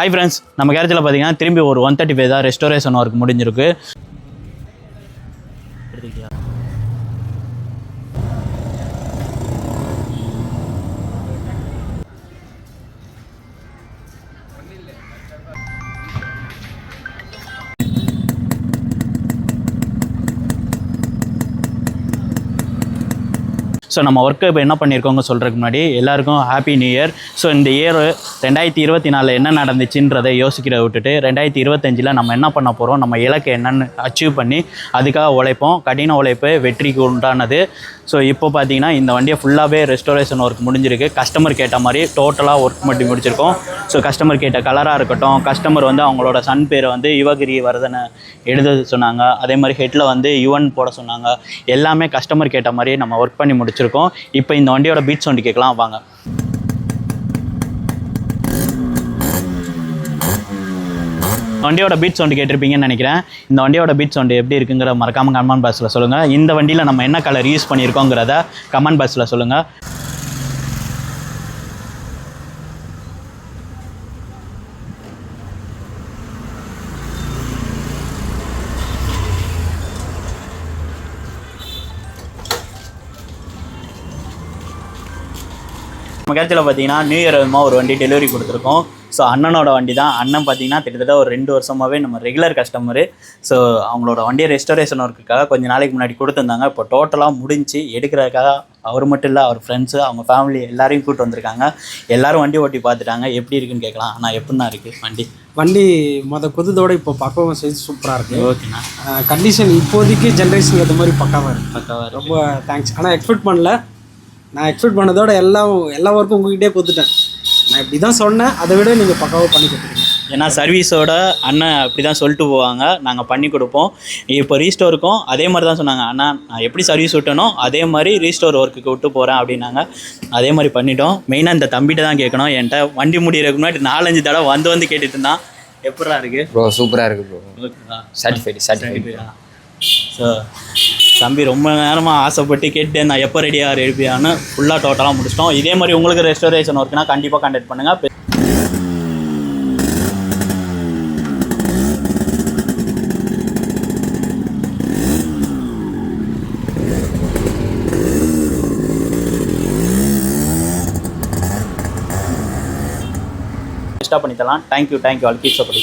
Hi friends நம்ம கேரத்தில் பார்த்தீங்கன்னா திரும்பி ஒரு ஒன் தேர்ட்டி ஃபைவ் தான் ரெஸ்டோரேஷன் ஒர்க் முடிஞ்சிருக்கு. ஸோ நம்ம ஒர்க்கு இப்போ என்ன பண்ணியிருக்கோங்க சொல்கிறதுக்கு முன்னாடி எல்லாருக்கும் ஹாப்பி நியூ இயர் ஸோ இந்த இயர் ரெண்டாயிரத்தி இருபத்தி நாலில் என்ன நடந்துச்சுன்றதை யோசிக்கிறத விட்டுட்டு ரெண்டாயிரத்தி இருபத்தஞ்சில் நம்ம என்ன பண்ண போகிறோம் நம்ம இலக்கை என்னென்னு அச்சீவ் பண்ணி அதுக்காக உழைப்போம். கடின உழைப்பு வெற்றிக்கு உண்டானது. ஸோ இப்போ பார்த்தீங்கன்னா இந்த வண்டியை ஃபுல்லாகவே ரெஸ்டோரேஷன் ஒர்க் முடிஞ்சிருக்கு. கஸ்டமர் கேட்ட மாதிரி டோட்டலாக ஒர்க் பண்ணி முடிச்சிருக்கோம். ஸோ கஸ்டமர் கேட்ட கலராக இருக்கட்டும் கஸ்டமர் வந்து அவங்களோட சன் பேரை வந்து யுவகிரி வரதனை எழுத சொன்னாங்க. அதே மாதிரி ஹெட்டில் வந்து யுவன் போட சொன்னாங்க. எல்லாமே கஸ்டமர் கேட்ட மாதிரி நம்ம ஒர்க் பண்ணி வச்சுருக்கோம். இப்போ இந்த வண்டியோட பீட் சவுண்டு கேட்கலாம். வாங்க. வண்டியோட பீட் சவுண்டு கேட்டிருப்பீங்கன்னு நினைக்கிறேன். இந்த வண்டியோட பீட் சவுண்டு எப்படி இருக்குங்கிற மறக்காம கமெண்ட் பாக்ஸில் சொல்லுங்கள் இந்த வண்டியில் நம்ம என்ன கலர் யூஸ் பண்ணியிருக்கோங்கிறத கமெண்ட் பாக்ஸில் சொல்லுங்கள் நம்ம கேரத்தில் பார்த்தீங்கன்னா நியூ இயர் விதமாக ஒரு வண்டி டெலிவரி கொடுத்துருக்கோம். ஸோ அண்ணனோட வண்டி தான் அண்ணன் பார்த்தீங்கன்னா கிட்டத்தட்ட ஒரு ரெண்டு வருஷமாகவே நம்ம ரெகுலர் கஸ்டமரு ஸோ அவங்களோட வண்டியை ரெஸ்டோரேஷன் ஒர்க்குக்காக கொஞ்ச நாளைக்கு முன்னாடி கொடுத்துருந்தாங்க. இப்போ டோட்டலாக முடிஞ்சு எடுக்கிறதுக்காக அவர் மட்டும் இல்லை அவர் ஃப்ரெண்ட்ஸு அவங்க ஃபேமிலி எல்லாரையும் கூப்பிட்டு வந்திருக்காங்க. எல்லாரும் வண்டி ஓட்டி பார்த்துட்டாங்க. எப்படி இருக்குன்னு கேட்கலாம். ஆனால் எப்படின்னா இருக்குது வண்டி? வண்டி மொத குதத்தோட இப்போ பக்குவம் செய்து சூப்பராக இருக்கு. ஓகேண்ணா. கண்டிஷன் இப்போதைக்கு ஜென்ரேஷன் ஏற்ற மாதிரி பக்காவாக இருக்கு. பக்காவாக ரொம்ப தேங்க்ஸ் ஆனால் எக்ஸ்பெக்ட் பண்ணல. நான் எக்ஸ்பெக்ட் பண்ணதோட எல்லாம் எல்லா ஒர்க்கும் உங்ககிட்டே கொடுத்துட்டேன். நான் இப்படி தான் சொன்னேன். அதை விட நீங்கள் பக்காவாக பண்ணி கொடுத்துருங்க ஏன்னா சர்வீஸோட அண்ணன் அப்படி தான் சொல்லிட்டு போவாங்க. நாங்கள் பண்ணி கொடுப்போம். இப்போ ரீஸ்டோருக்கும் அதே மாதிரி தான் சொன்னாங்க. அண்ணா நான் எப்படி சர்வீஸ் விட்டனோ அதே மாதிரி ரீஸ்டோர் ஒர்க்குக்கு விட்டு போகிறேன் அப்படின்னாங்க. அதே மாதிரி பண்ணிட்டோம். மெயினாக இந்த தம்பிகிட்ட தான் கேட்கணும். என்கிட்ட வண்டி முடியறதுக்கு முன்னாடி நாலஞ்சு தடவை வந்து வந்து கேட்டுட்டு இருந்தான். எப்படா இருக்கு? ப்ரோ சூப்பராக இருக்கு ப்ரோ சாட்டிஸ்ஃபைடு சாட்டிஸ்ஃபைடு ஸோ தம்பி ரொம்ப நேரமாக ஆசைப்பட்டு கேட்டு நான் எப்போ ரெடியாக எழுப்பியான்னு ஃபுல்லாக டோட்டலாக முடிச்சிட்டோம். இதே மாதிரி உங்களுக்கு ரெஸ்டோரேஷன் ஒர்க்குனா கண்டிப்பாக கான்டாக்ட் பண்ணுங்கள் பெஸ்ட்டாக பண்ணி தரலாம் thank you thank you all keep support